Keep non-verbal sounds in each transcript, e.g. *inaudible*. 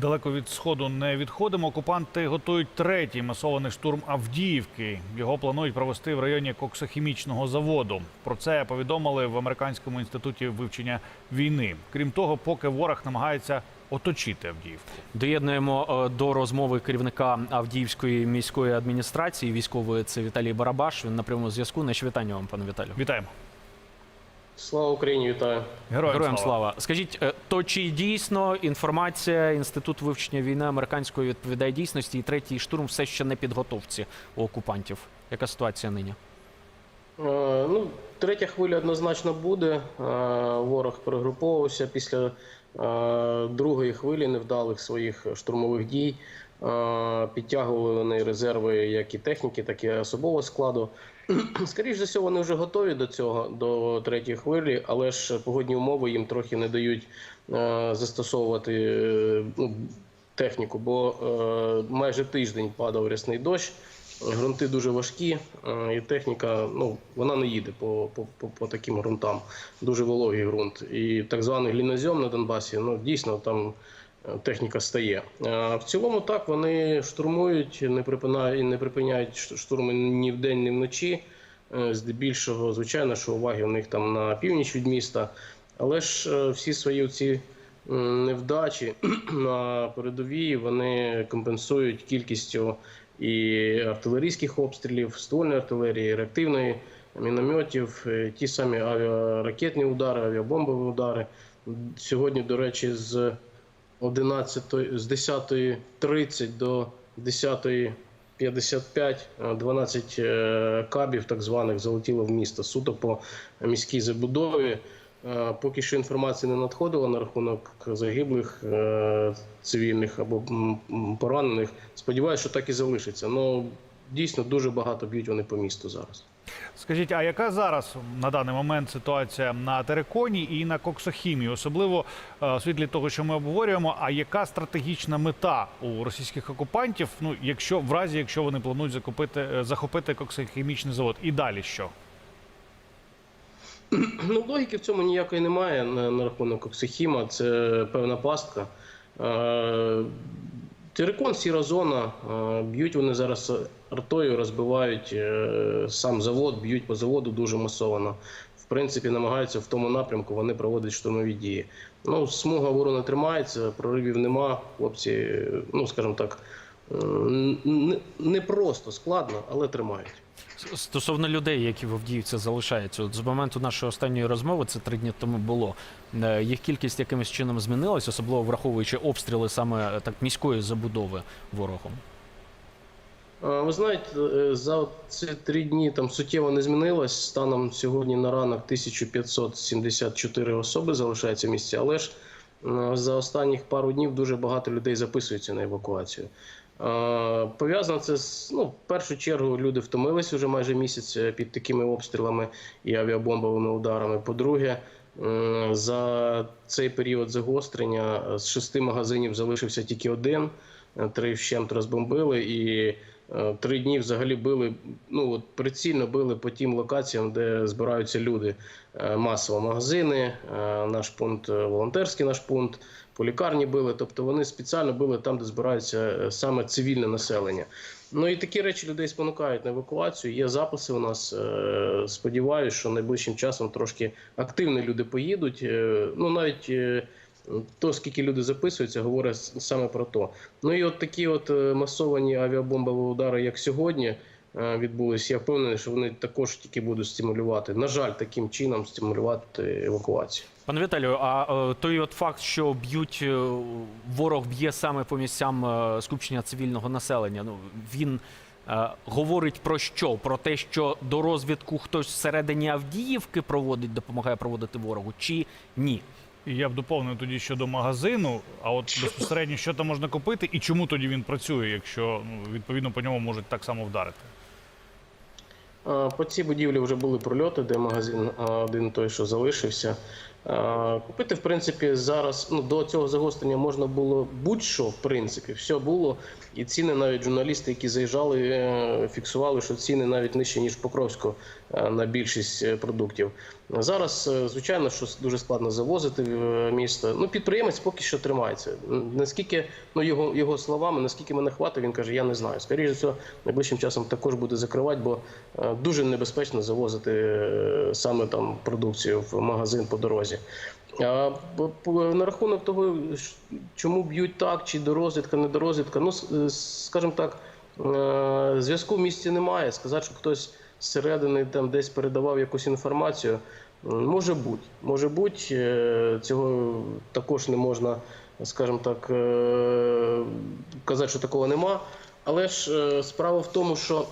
Далеко від сходу не відходимо. Окупанти готують третій масований штурм Авдіївки. Його планують провести в районі коксохімічного заводу. Про це повідомили в американському інституті вивчення війни. Крім того, поки ворог намагається оточити Авдіївку. Доєднуємо е, до розмови керівника Авдіївської міської адміністрації військової це Віталій Барабаш. Він на прямому зв'язку. Наші вітання вам, пане Віталію. Вітаємо. Слава Україні, вітаю. Героям, Героям слава. слава. Скажіть, е, то чи дійсно інформація інститут вивчення війни американської відповідає дійсності, і третій штурм все ще не підготовці у окупантів? Яка ситуація нині? Е, ну, третя хвиля однозначно буде. Е, ворог перегруповувався після е, другої хвилі невдалих своїх штурмових дій. Підтягували вони резерви як і техніки, так і особового складу. *clears throat* Скоріше за все, вони вже готові до цього, до третьої хвилі, але ж погодні умови їм трохи не дають е, застосовувати е, ну, техніку, бо е, майже тиждень падав рясний дощ. Грунти дуже важкі, і техніка ну, вона не їде по, по, по, таким ґрунтам. Дуже вологий ґрунт. І так званий глінозем на Донбасі, ну дійсно там техніка стає. В цілому так вони штурмують, не припинають, не припиняють штурми ні вдень, ні вночі. Е, Здебільшого, звичайно, що уваги у них там на північ від міста. Але ж е, всі свої ці невдачі *clears throat* на передовій вони компенсують кількістю і артилерійських обстрілів, ствольної артилерії, реактивної, мінометів, е, ті самі авіаракетні удари, авіабомбові удари. Сьогодні, до речі, з 11, з 10.30 до 10.55 е, 12 е, кабів так званих залетіло в місто суто по міській забудові. Е, Поки що інформації не надходило на рахунок загиблих е, цивільних або поранених. Сподіваюся, що так і залишиться. Ну дійсно дуже багато б'ють вони по місту зараз. Скажіть, а яка зараз на даний момент ситуація на териконі і на коксохімії, особливо е, у світлі того, що ми обговорюємо? А яка стратегічна мета у російських окупантів? Ну, якщо в разі, якщо вони планують закупити е, захопити коксохімічний завод, і далі що? *clears throat* Ну, логіки в цьому ніякої немає на, на рахунок оксихіма. Це певна пастка. Терикон, сіра зона. Е, б'ють вони зараз артою, розбивають е, сам завод, б'ють по заводу дуже масовано. В принципі, намагаються в тому напрямку вони проводять штурмові дії. Ну, смуга ворона тримається, проривів нема. Хлопці, е, ну скажімо так, не просто складно, але тримають. Стосовно людей, які в Авдіївці залишаються, от з моменту нашої останньої розмови, це три дні тому було. е, Їх кількість якимось чином змінилась, особливо враховуючи обстріли саме е, так міської забудови ворогом. Ви знаєте, е, за ці три дні там суттєво не змінилось. Станом сьогодні на ранок 1574 особи залишаються в місті, але ж е, за останніх пару днів дуже багато людей записуються на евакуацію. А, Пов'язано це з ну, в першу чергу люди втомились вже майже місяць е, під такими обстрілами і авіабомбовими ударами. По-друге, за цей період загострення е, з шести магазинів залишився тільки один. Е, Три вщент розбомбили і е, три дні взагалі били. Ну от прицільно били по тим локаціям, де збираються люди. Е, Масово магазини, е, наш пункт, е, волонтерський наш пункт, по лікарні били. Тобто вони спеціально били там, де збираються е, саме цивільне населення. Ну і такі речі людей спонукають на евакуацію. Є записи у нас. Е, Сподіваюся, що найближчим часом трошки активно люди поїдуть. Е, Ну навіть е, то, скільки люди записуються, говорить саме про то. Ну і от такі от е, масовані авіабомбові удари, як сьогодні, е, відбулись. Я впевнений, що вони також тільки будуть стимулювати. На жаль, таким чином стимулювати евакуацію. Пане Віталію, а е, той от факт, що б'ють ворог б'є саме по місцям скупчення цивільного населення, ну він говорить про що? Про те, що до розвідку хтось всередині Авдіївки проводить, допомагає проводити ворогу, чи ні? І я б доповнив тоді щодо магазину. А от безпосередньо що там можна купити, і чому тоді він працює, якщо ну, відповідно по ньому можуть так само вдарити? По цій будівлі вже були прольоти, де магазин один той, що залишився. Е, Купити, в принципі, зараз ну, до цього загострення можна було будь-що, в принципі, все було. І ціни навіть журналісти, які заїжджали, е, фіксували, що ціни навіть нижчі, ніж Покровську е, на більшість продуктів. Зараз, звичайно, що дуже складно завозити в місто. Ну, підприємець поки що тримається. Наскільки, ну його, його словами, наскільки мене хватить, він каже, я не знаю. Скоріше всього, найближчим часом також буде закривати, бо дуже небезпечно завозити саме там продукцію в магазин по дорозі. А по- по- на рахунок того, чому б'ють так, чи до розвідка, не до розвідка, ну скажімо так, е, зв'язку в місті немає. Сказати, що хтось зсередини там десь передавав якусь інформацію. Може бути, може бути, е, цього також не можна, скажімо так, е, казати, що такого нема. Але ж справа в тому, що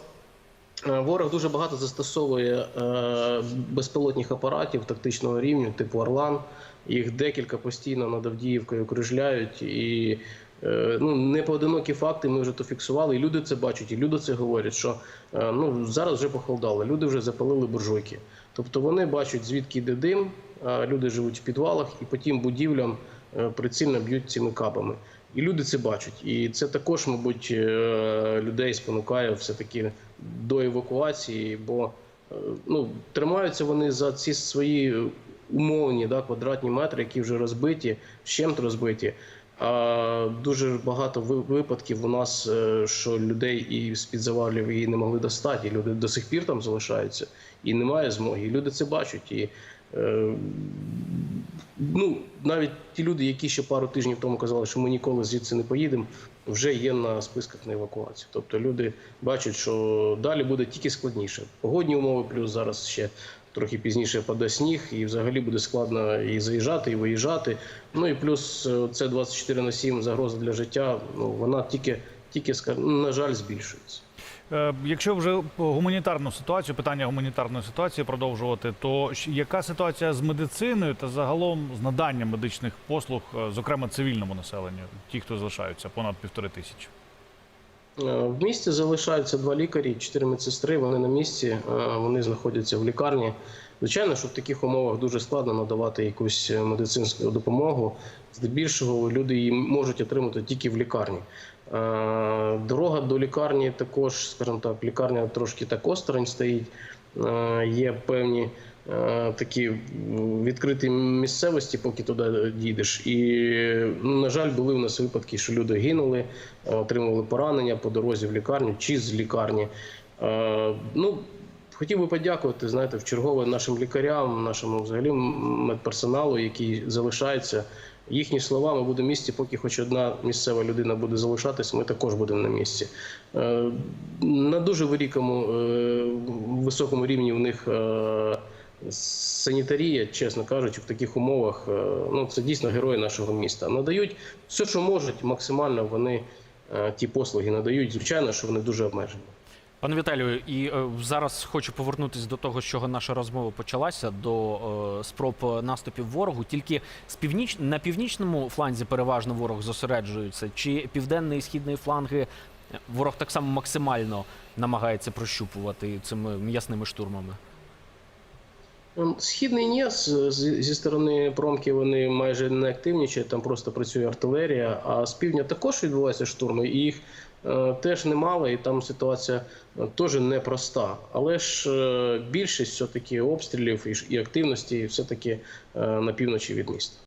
Ворог дуже багато застосовує е, безпілотних апаратів тактичного рівня, типу Орлан. Їх декілька постійно над Авдіївкою кружляють. І е, ну, непоодинокі факти ми вже то фіксували. І люди це бачать, і люди це говорять, що е, ну, зараз вже похолодало, люди вже запалили буржуйки. Тобто вони бачать, звідки йде дим, люди живуть в підвалах, і по тим будівлям е, прицільно б'ють цими кабами. І люди це бачать. І це також, мабуть, е, людей спонукає все-таки до евакуації, бо е, ну, тримаються вони за ці свої умовні да, квадратні метри, які вже розбиті, вщент розбиті. А дуже багато випадків у нас, е, що людей і з-під завалів її не могли достати. І люди до сих пір там залишаються, і немає змоги. І люди це бачать. І, е, ну, навіть ті люди, які ще пару тижнів тому казали, що ми ніколи звідси не поїдемо, вже є на списках на евакуацію. Тобто люди бачать, що далі буде тільки складніше. Погодні умови, плюс зараз ще трохи пізніше паде сніг, і взагалі буде складно і заїжджати, і виїжджати. Ну і плюс е, це 24 на 7 загроза для життя. Ну вона тільки, тільки на жаль, збільшується. Е, Якщо вже гуманітарну ситуацію, питання гуманітарної ситуації продовжувати, то яка ситуація з медициною та загалом з наданням медичних послуг, е, зокрема цивільному населенню, ті, хто залишаються, понад півтори тисячі? Е, В місті залишаються два лікарі, чотири медсестри. Вони на місці, вони знаходяться в лікарні. Звичайно, що в таких умовах дуже складно надавати якусь медицинську допомогу. Здебільшого люди її можуть отримати тільки в лікарні. Е, Дорога до лікарні також, скажімо так, лікарня трошки так осторонь стоїть. Е, Є певні е, такі відкриті місцевості, поки туди дійдеш. І, ну, на жаль, були в нас випадки, що люди гинули, отримували поранення по дорозі в лікарню чи з лікарні. Ну, хотів би подякувати, знаєте, в чергове нашим лікарям, нашому взагалі медперсоналу, який залишається. Їхні слова, ми будемо в місті, поки хоч одна місцева людина буде залишатись, ми також будемо на місці. Е, На дуже великому е, високому рівні у них е, санітарія, чесно кажучи, в таких умовах. Ну це дійсно герої нашого міста. Надають все, що можуть, максимально вони ті послуги надають. Звичайно, що вони дуже обмежені. Пане Віталію, і е, зараз хочу повернутися до того, з чого наша розмова почалася, до е, спроб наступів ворогу. Тільки з північ на північному фланзі переважно ворог зосереджується, чи південний і східний фланги ворог так само максимально намагається прощупувати цими м'ясними штурмами. Ем, Східний з- зі сторони промки вони майже не активнічають, там просто працює артилерія. А з півдня також відбуваються штурми, і їх е, теж немало, і там ситуація е, теж непроста. Але ж е, більшість все-таки обстрілів і, активності все-таки е, на півночі від міста.